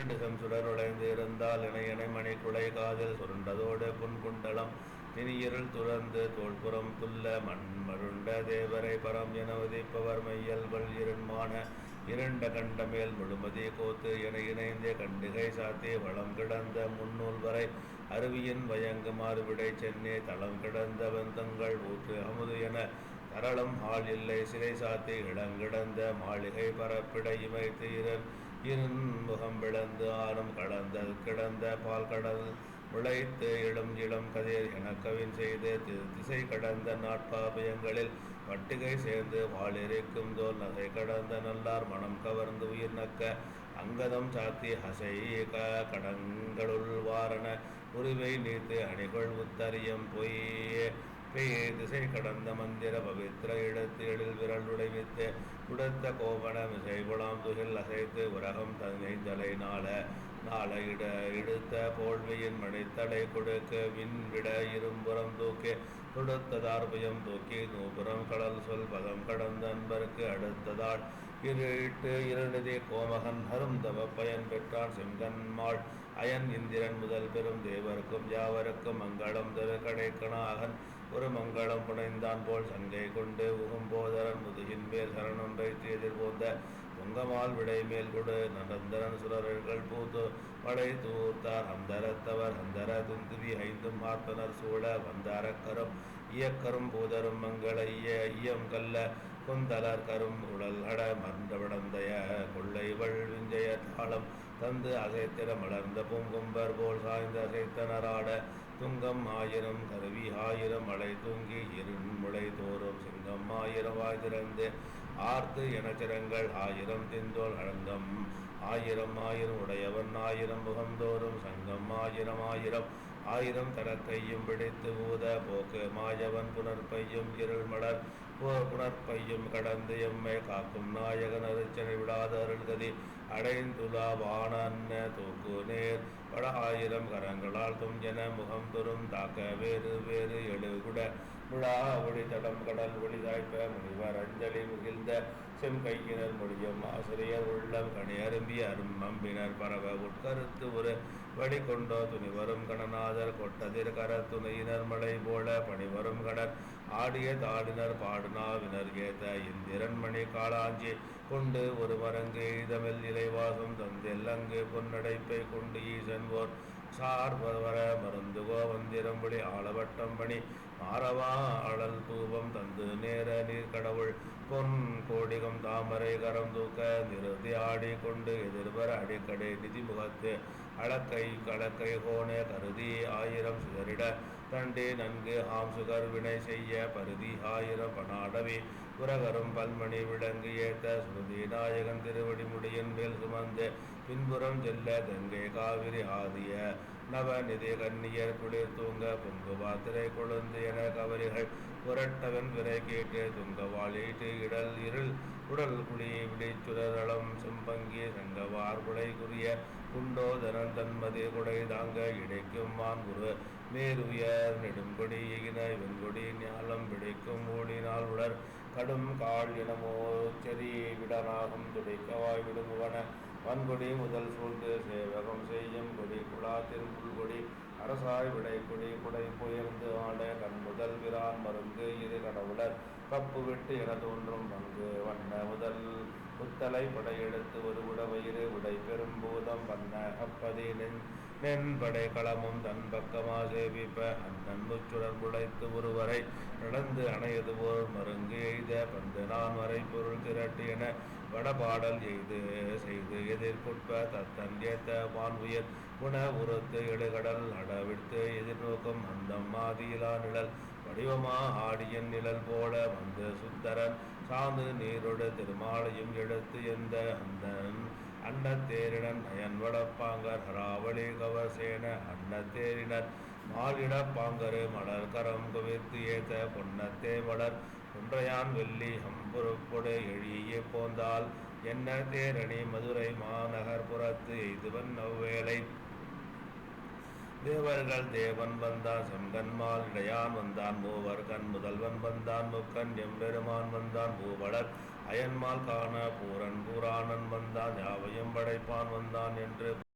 இடுகம் சுடருடைந்து இருந்தால் இணையனை மணிக்குலை காதில் சுருண்டதோடு புன்குண்டலம். திணியிருள் துறந்து தோள்புறம் துல்ல மண் மருண்ட தேவரை பரம் என உதிப்பவர் மையல்கள் இருண்மான. இரண்ட கண்டமேல் முழுமதி கோத்து என இணைந்தே கண்டுகை சாத்தி வளம் கிடந்த முன்னூல் வரை. அருவியின் வயங்கு மாறுவிடை சென்னே தளம் கிடந்த வந்தங்கள் ஊற்று அமுது என. தரளம் ஆள் இல்லை சிறை சாத்தி இளங்கிடந்த மாளிகை பரப்பிட இமைத்து இரன் இருமுகம் விளந்து ஆறும் கடந்த கிடந்த பால் கடல் முளைத்து இளம் இளம் கதிர் எனக்கவின் செய்து தி- திசை கடந்த நாட்பாபயங்களில் பட்டிகை சேர்ந்து வாளிரைக்கும் தோல் நகை கடந்த நல்லார் மனம் கவர்ந்து உயிர் நக்க அங்கதம் சாத்தி ஹசை க கடங்களுள் வாரண உருவை நீத்து அணிகொள் உத்தரியம் பொய்யே. திசை கடந்த மந்திர பவித்திர இடத்து எழில் விரல் உடைவித்து உடத்த கோபணம் மிசை துகில் அசைத்து உரகம் தன்னை தலை நாள நாள இட இடுத்த போழ்வியின் மணித்தடை கொடுக்க விண்விட இரும்புறம் தூக்கி தொடுத்ததார்பயம் தூக்கி நூபுறம் கடல் சொல் பதம் கடந்த அன்பருக்கு அடுத்ததாள். இருட்டு இருநிதி கோமகன் அரும் தவ பயன் பெற்றான் சிங்கன்மாள் அயன் இந்திரன் முதல் பெரும் தேவருக்கும் யாவருக்கும் மங்களம் தரு கடைக்கணாகன். ஒரு மங்களம் புனைந்தான் போல் சங்கை கொண்டு உகும்போதரன் முதுகின் மேல் சரணம் வைத்து எதிர்போந்த பொங்கமால் விடை மேல் கொடு. நடந்தரன் சுரர்கள் பூத்து படை தூர்த்தார். அந்தரத்தவர் அந்தர துந்துவி ஐந்தும் மாத்தனர் சூழ வந்தாரக்கரும் இயக்கரும் பூதரும் மங்கள ஐய ஐயம் கல்ல குந்தலர் கரும் உடல் அட மன்றவிடந்தைய கொள்ளை வழ்விஞ்சய தாளம் தந்து அசைத்திர மலர்ந்த பூங்கும்பர் போல் சாய்ந்து அசைத்தனராட துங்கம் ஆயிரம் கருவி ஆயிரம் மலை தூங்கி இருமுளை தோறும் சிங்கம் ஆயிரம் வாய் திறந்து ஆர்த்து எனச்சிரங்கள் ஆயிரம் திந்தோல் அழங்கம் ஆயிரம் ஆயிரம் உடையவன் ஆயிரம் முகந்தோறும் சங்கம் ஆயிரம் ஆயிரம் ஆயிரம் தடக்கையும் பிடித்து ஊத போக்கு. மாயவன் புனர்பையும் இருள் மலர் பு- புனர்பையும் கடந்து எம்மை காக்கும். நாயகன் அருச்சனை விடாத அருள்கதி அடைந்துலா வானன்ன தூக்கு நேர். பல ஆயிரம் கரங்களால் தும் என முகம் துரும் தாக்க வேறு வேறு எழு முழா ஒளி தடம் கடல் ஒளி தாய்ப்ப முனிவர் அஞ்சலி முகிழ்ந்த செம்கையினர் முடியும் ஆசிரியர் உள்ளம் கணி அரும்பி அரும் அம்பினர் பரவ உட்கருத்து ஒரு வழி கொண்டோ துணிவரும் கணநாதர் கொட்டதிர் கர துணையினர் மலை போல பணிவரும் கடன் ஆடிய தாடினர் பாடுனாவினர் ஏத்த இந்திரன்மணி காளாஞ்சி கொண்டு ஒரு மரங்கு இதமில் இலைவாசம் தந்தெல்லங்கு பொன்னடைப்பை கொண்டு ஈசன் ஓர் சார்பவர மருந்துகோ வந்து விழி ஆளவட்டம் பணி. மாறவா அழல் தூபம் தந்து நேர நீர் கடவுள். பொன் கோடிகம் தாமரை கரம் தூக்க நிறுத்தி ஆடி கொண்டு எதிர்வர அடிக்கடை நிதி முகத்து. அளக்கை கலக்கை கோணே கருதி ஆயிரம் சிதறிட. தண்டே நன்கு ஆம் சுகர் வினை செய்ய பருதி ஆயிரம் பனாடவி. புரகரும் பல்மணி விளங்கு ஏத்த சுருதி நாயகன் திருவடிமுடியின் மேல் சுமந்து. பின்புறம் செல்ல கங்கை காவிரி ஆதிய நவநிதி கன்னியர் குளிர் தூங்க பொங்கு பாத்திரை கொழுந்து என கவரிகள் புரட்டவன் விரை கேட்டு துங்க வாழீட்டு இடல் இருள். உடல் குழி விழிச்சுரளம் செம்பங்கி சங்கவார் குலை குறிய குண்டோதரன் தன்மதி குடை தாங்க இடைக்கும் மான்குரு மேருயர் நெடுங்கொடி எகின வெண்கொடி ஞாலம் பிடிக்கும் ஓடினால் உடர். கடும் கால் இனமோ செறி விடனாகும் துடைக்கவாய் விடுமுவன வன்கொடி முதல் சூழ்ந்து சேவகம் கொடி புல்கொடி அரசாய் விடை குடை புயர்ந்து ஆட கண் முதல் விரான் மருங்கு இரு கடவுளர். கப்பு விட்டு என தோன்றும் பங்கு வண்ண முதல். புத்தலை படையெடுத்து ஒரு உடவயிறு உடை பெரும்பூதம் வண்ண அப்பதி நின் நென்படை களமும் தன் பக்கமா சேவிப்ப. அண்ணன் முச்சுடர் ஒருவரை நடந்து அணையது போல் மருங்கு எய்த. பந்து நான் வரை பொருள் திரட்டு என வடபாடல் எய்து. செய்து எதிர்கொட்ப தத்தன் ஏத்த வான் உயர் குண உரத்து எழுகடல் அடவிட்டு எதிர்நோக்கும் அந்தம் மாதியிலா நிழல். வடிவமா ஆடியன் நிழல் போல வந்து சுந்தரன் சாந்து நீரோடு திருமாலையும் எடுத்து எந்த அந்தன் அன்னத்தேரிடன் நயன் வடப்பாங்கர் ஹராவளி கவசேன அன்னத்தேரினர் மாலிடப்பாங்கரு மலர் கரம் குவித்து ஏத்த பொன்னத்தே மலர். குன்றையான் வெள்ளி ஹம்புருப்பொடு எழியே போந்தால். என்ன தேரணி மதுரை மாநகர் புறத்து எய்துவன் அவ்வேளை தேவர்கள் தேவன் வந்தான் செங்கன்மால் இடையான் வந்தான் மூவர் கண் முதல்வன் வந்தான் முக்கன் எம்பெருமான் வந்தான் பூவலர் அயன்மால் காண பூரன் பூராணன் வந்தான் யாவையும் படைப்பான் வந்தான் என்று